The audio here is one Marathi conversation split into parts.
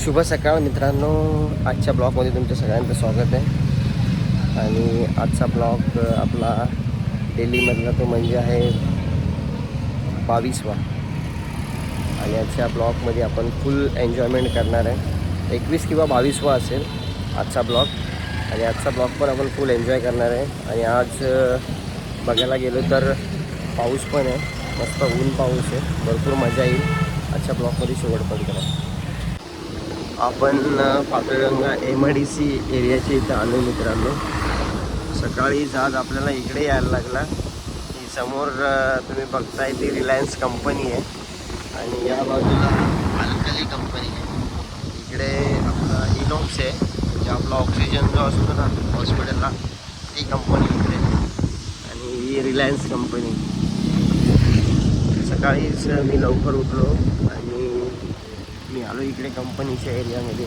शुभ सकाळ मित्रांनो आजच्या ब्लॉगमध्ये तुमचं सगळ्यांचं स्वागत आहे आणि आजचा ब्लॉग आपला डेलीमधला तो म्हणजे आहे बावीसवा। आणि आजच्या ब्लॉगमध्ये आपण फुल एन्जॉयमेंट करणार आहे एकवीस किंवा बावीसवा असेल आजचा ब्लॉग। आणि आजचा ब्लॉग पण आपण फुल एन्जॉय करणार आहे आणि आज बघायला गेलो तर पाऊस पण आहे मस्त ऊन पाऊस आहे भरपूर मजा येईल। आजच्या ब्लॉगमध्ये शेवटपर्यंत करा आपण Patalganga M I D C एरियाच्या इथं आलो मित्रांनो. सकाळी जहाज आपल्याला इकडे यायला लागला. ही समोर तुम्ही बघताय ती रिलायन्स कंपनी आहे. आणि या बाजूला अल्कली कंपनी आहे. इकडे आपला इनोक्स आहे. म्हणजे आपला ऑक्सिजन जो असतो ना हॉस्पिटलला ती कंपनी इकडे आणि ही रिलायन्स कंपनी सकाळीच मी लवकर उठलो. आलो इकडे कंपनीच्या एरियामध्ये.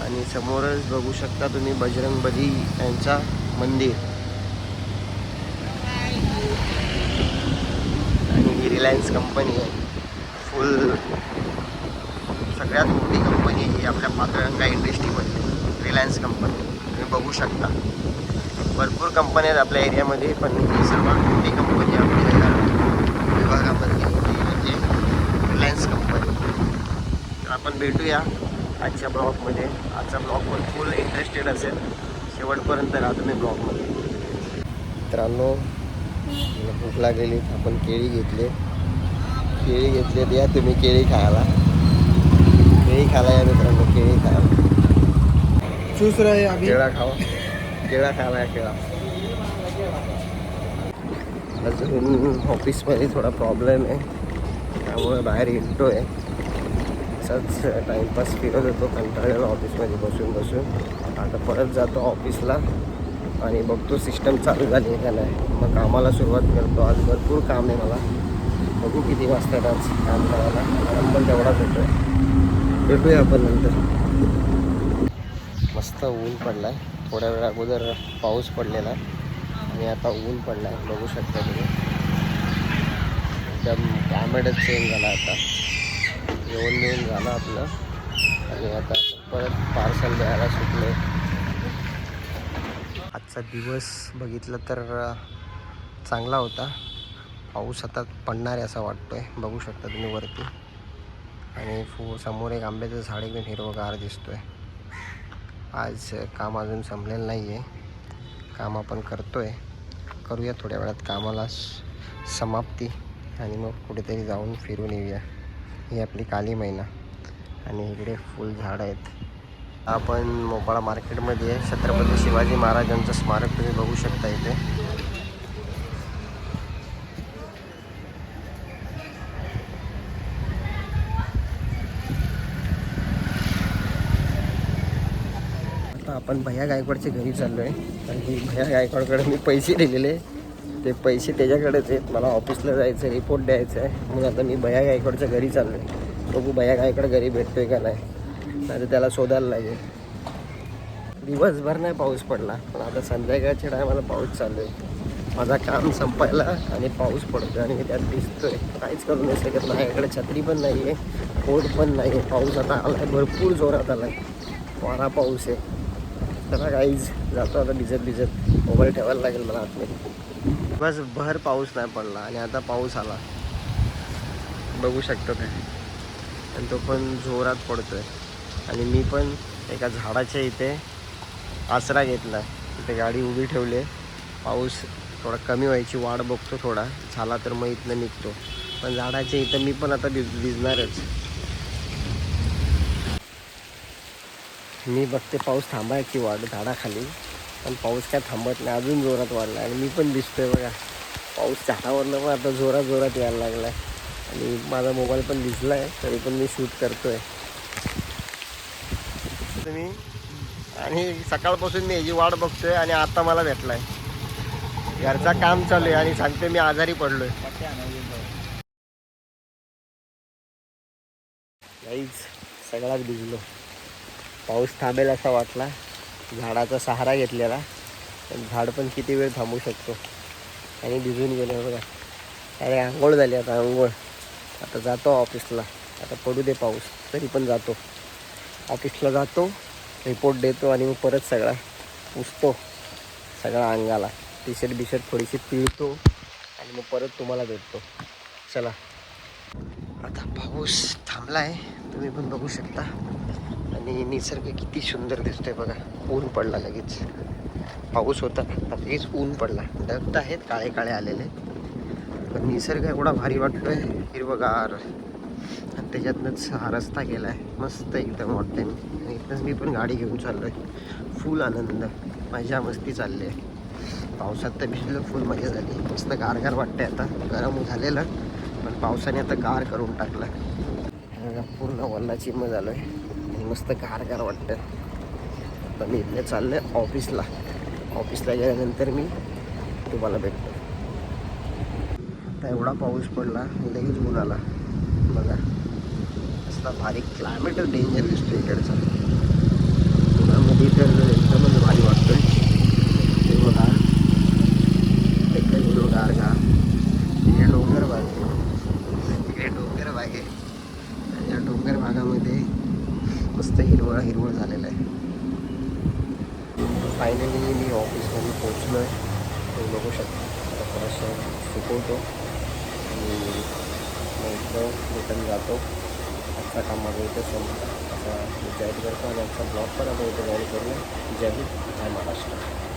आणि समोरच बघू शकता तुम्ही बजरंगबली यांचा मंदिर. आणि ही रिलायन्स कंपनी आहे. फुल सगळ्यात मोठी कंपनी ही आपल्या पातळंगा इंडस्ट्रीमध्ये. Reliance company. तुम्ही बघू शकता. भरपूर कंपन्या आहेत आपल्या एरियामध्ये पण ही सर्वात मोठी कंपनी आहे या विभागामध्ये ती म्हणजे रिलायन्स कंपनी तर आपण भेटूया आजच्या ब्लॉगमध्ये. आजचा ब्लॉग पण फुल इंटरेस्टेड असेल. शेवटपर्यंत राहा तुम्ही ब्लॉगमध्ये. मित्रांनो भूक लागलेली. आपण केळी घेतले. केळी घेतले या तुम्ही केळी खायला. केळी खायला या मित्रांनो केळी खायला. चूस केळा खावा. केळा खायला या केळा. अजून ऑफिसमध्ये थोडा प्रॉब्लेम आहे. त्यामुळे बाहेर येतो आहे असाच टाईमपास फिरत होतो कंटाळलेलो ऑफिसमध्ये बसून बसून. आता परत जातो ऑफिसला आणि बघतो सिस्टम चालू झाली का नाही. मग कामाला सुरुवात करतो. आज भरपूर काम आहे मला. बघू किती वाजतात आज काम करायला. काम पण तेवढाच होतो आहे भेटूया आपण नंतर. मस्त ऊन पडला आहे थोड्या वेळा अगोदर पाऊस पडलेला. आणि आता ऊन पडला आहे बघू शकता तुम्ही. एकदम क्लायमेटच चेंज झाला आता. येऊन देऊन झालं आपलं. आणि आता परत पार्सल द्यायला सुटलो. आजचा दिवस बघितलं तर चांगला होता. पाऊस आता पडणार आहे असा वाटतो आहे बघू शकता तुम्ही वरती. आणि फो समोर एक आंब्याचं झाड एकदम हिरवगार दिसतो आहे आज काम अजून संपलेलं नाही आहे काम आपण करतो आहे करूया थोड्या वेळात. कामाला समाप्ती. आणि मग कुठेतरी जाऊन फिरून येऊया. ही आपली काली महिना आणि इकडे फुल झाडं आहेत. आपण मोपाळा मार्केटमध्ये आहे. छत्रपती शिवाजी महाराजांचं स्मारक तुम्ही बघू शकता इथे. आता आपण भैया गायकवाडच्या घरी चाललो आहे कारण की भैया गायकवाडकडे मी पैसे दिलेले. ते पैसे त्याच्याकडेच आहेत. मला ऑफिसला जायचं आहे रिपोर्ट द्यायचा आहे. मग आता मी भया गायकडच्या घरी चाललो आहे बघू भया गायकड घरी भेटतोय का नाही. नाही त्याला शोधायला लागेल. दिवसभर नाही पाऊस पडला पण आता संध्याकाळच्या टायमाला पाऊस चालू आहे. माझा काम संपायला आणि पाऊस पडतो आणि मी त्यात दिसतोय काहीच करू नाही शकत. माझ्याकडे छत्री पण नाही आहे कोट पण नाही आहे पाऊस आता आला आहे भरपूर जोरात आला आहे वारा पाऊस आहे. त्याला काहीच जातो आता भिजत भिजत मोबाईल ठेवायला लागेल मला आतमध्ये. बस भर पाऊस नाही पडला आणि आता पाऊस आला. बघू शकतो काय आणि तो पण जोरात पडतोय. आणि मी पण एका झाडाच्या इथे आसरा घेतला. तिथे गाडी उभी ठेवली आहे. पाऊस थोडा कमी व्हायची वाट बघतो थोडा. झाला तर मग इथनं निघतो. पण झाडाच्या इथं मी पण आता भिज भिजणारच मी बघते पाऊस थांबायची वाट झाडाखाली. पण पाऊस काय थांबत नाही अजून जोरात वाढला आणि मी पण दिसतोय बघा. पाऊस झाडावरनं पण आता जोरात जोरात यायला लागला आहे आणि माझा मोबाईल पण भिजला आहे तरी पण मी शूट करतोय. तुम्ही? आणि सकाळपासून मी याची वाट बघतोय आणि आता मला भेटलाय. घरचा काम चालू आहे आणि सांगते मी आजारी पडलोय. काहीच सगळाच भिजलो. पाऊस थांबेल असा वाटला. झाडाचा सहारा घेतलेला. झाड पण किती वेळ थांबू शकतो? आणि भिजून गेलो बघा. अरे आंघोळ झाली आता आंघोळ. आता जातो ऑफिसला. आता पडू दे पाऊस. तरी पण जातो. ऑफिसला जातो रिपोर्ट देतो आणि मग परत सगळा पुसतो. सगळा अंगाला. टी शर्ट बिशर्ट थोडीशी पिळतो आणि मग परत तुम्हाला भेटतो. चला. आता पाऊस थांबला आहे तुम्ही पण बघू शकता. आणि निसर्ग किती सुंदर दिसतोय बघा. ऊन पडला लगेच. पाऊस होता. लगेच ऊन पडला. ढग तर आहेत काळे काळे आलेले. पण निसर्ग एवढा भारी वाटतोय. हिरवगार. आणि त्याच्यातनंच हा रस्ता गेला आहे मस्त एकदम वाटतंय. आणि इथनंच मी पण गाडी घेऊन चाललो आहे फुल आनंद. मजा मस्ती चालली आहे. पावसात तर भिजलं फुल मजा झाली. मस्त गारगार वाटतंय आता. गरम झालेलं. पण पावसाने आता गार करून टाकलं. पूर्ण वल्ला चिम्म झालो आहे मस्त गारगार वाटतं आता मी इथले चाललं आहे ऑफिसला. ऑफिसला गेल्यानंतर मी तुम्हाला भेटतो. आता एवढा पाऊस पडला लगेच ऊन आला. बघा. असला भारी क्लायमेट डेंजर दिसतो इकडचा. उन्हामध्ये तर एकदमच भारी वाटतं ते बघा एकदम हिरवगार का इकडे डोंगर भाग आहे इकडे डोंगर भाग आहे आणि या डोंगर भागामध्ये मस्त हिरवळ हिरवळ झालेलं आहे. फायनली मी ऑफिसमध्ये पोचलो आहे तुम्ही बघू शकतो. आता थोडंसं सुकवतो. आणि मग इथं रिटर्न जातो. आजचा काम माझं इथं संपला. आता मी जॉईन करतो आणि आजचा ब्लॉग पण आपण इथं जॉईन करू जय हिंद. जय महाराष्ट्र.